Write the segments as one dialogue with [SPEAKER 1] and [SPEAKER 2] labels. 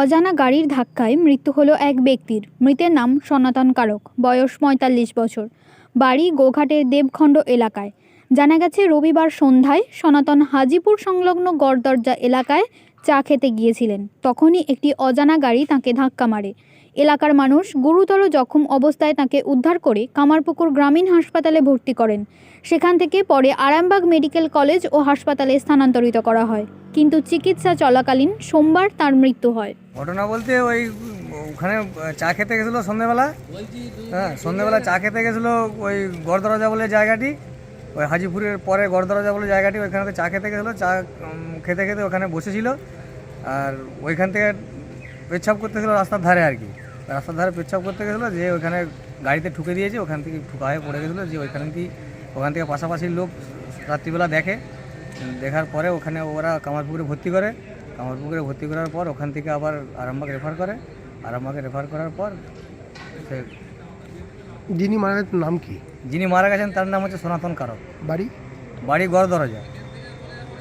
[SPEAKER 1] অজানা গাড়ির ধাক্কায় মৃত্যু হলো এক ব্যক্তির। মৃতের নাম সনাতন কারক, বয়স পঁয়তাল্লিশ বছর। বাড়ি গোঘাটের দেবখণ্ড এলাকায়। জানা গেছে, রবিবার সন্ধ্যায় সনাতন হাজিপুর সংলগ্ন গড়দরজা এলাকায় চা খেতে গিয়েছিলেন। তখনই একটি অজানা গাড়ি তাকে ধাক্কা মারে। এলাকার মানুষ গুরুতর জখম অবস্থায় তাকে উদ্ধার করে কামারপুকুর গ্রামীণ হাসপাতালে ভর্তি করেন। সেখান থেকে পরে আরামবাগ মেডিকেল কলেজ ও হাসপাতালে স্থানান্তরিত করা হয়। কিন্তু চিকিৎসা চলাকালীন সোমবার তার মৃত্যু হয়।
[SPEAKER 2] ঘটনা বলতে ওই ওখানে চা খেতে গেছিল সন্ধ্যেবেলা। হ্যাঁ সন্ধ্যেবেলা চা খেতে গেছিল ওই গড়দরজা বলে জায়গাটি। ওই হাজিপুরের পরে গড়দরজা বলে জায়গাটি, ওইখানে চা খেতে গেছিল, চা খেতে খেতে ওখানে বসেছিল। আর ওইখান থেকে পেচ্ছাপ করতেছিল রাস্তার ধারে আর কি। রাস্তার ধারে পেচ্ছাপ করতে গেছিল, যে ওখানে গাড়িতে ঠুকে দিয়েছে, ওখান থেকে ঠুকা হয়ে পড়ে গেছিল, যে ওইখান থেকে, ওখান থেকে পাশাপাশি লোক রাত্রিবেলা দেখে। দেখার পরে ওখানে ওরা কামারপুকুরে ভর্তি করে। কামারপুকুরে ভর্তি করার পর ওখান থেকে আবার আরামবাগ রেফার করে। আরামবাগে রেফার করার পর সে
[SPEAKER 3] যিনি মারা গেছেন নাম কি?
[SPEAKER 2] যিনি মারা গেছেন তার নাম হচ্ছে সনাতন কারক।
[SPEAKER 3] বাড়ি?
[SPEAKER 2] বাড়ি গড় গড়দরজা।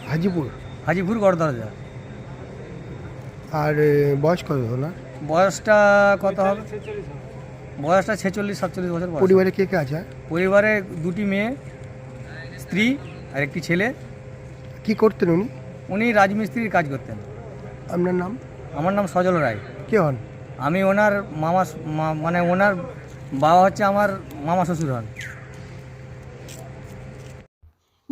[SPEAKER 3] হাজিপুর?
[SPEAKER 2] হাজিপুর গড় গড়দরজা।
[SPEAKER 3] আর বয়স কত ওনার?
[SPEAKER 2] বয়সটা কত হবে? বয়সটা ছেচল্লিশ সাতচল্লিশ বছর
[SPEAKER 3] পরিবারে কে কে আছে?
[SPEAKER 2] পরিবারে দুটি মেয়ে স্ত্রী আর একটি ছেলে।
[SPEAKER 3] কি করতেন উনি?
[SPEAKER 2] উনি রাজমিস্ত্রির কাজ করতেন।
[SPEAKER 3] আপনার নাম?
[SPEAKER 2] আমার নাম সজল রায়।
[SPEAKER 3] কে হন?
[SPEAKER 2] আমি ওনার মামা মানে ওনার বাবা হচ্ছে আমার মামা শ্বশুর হন।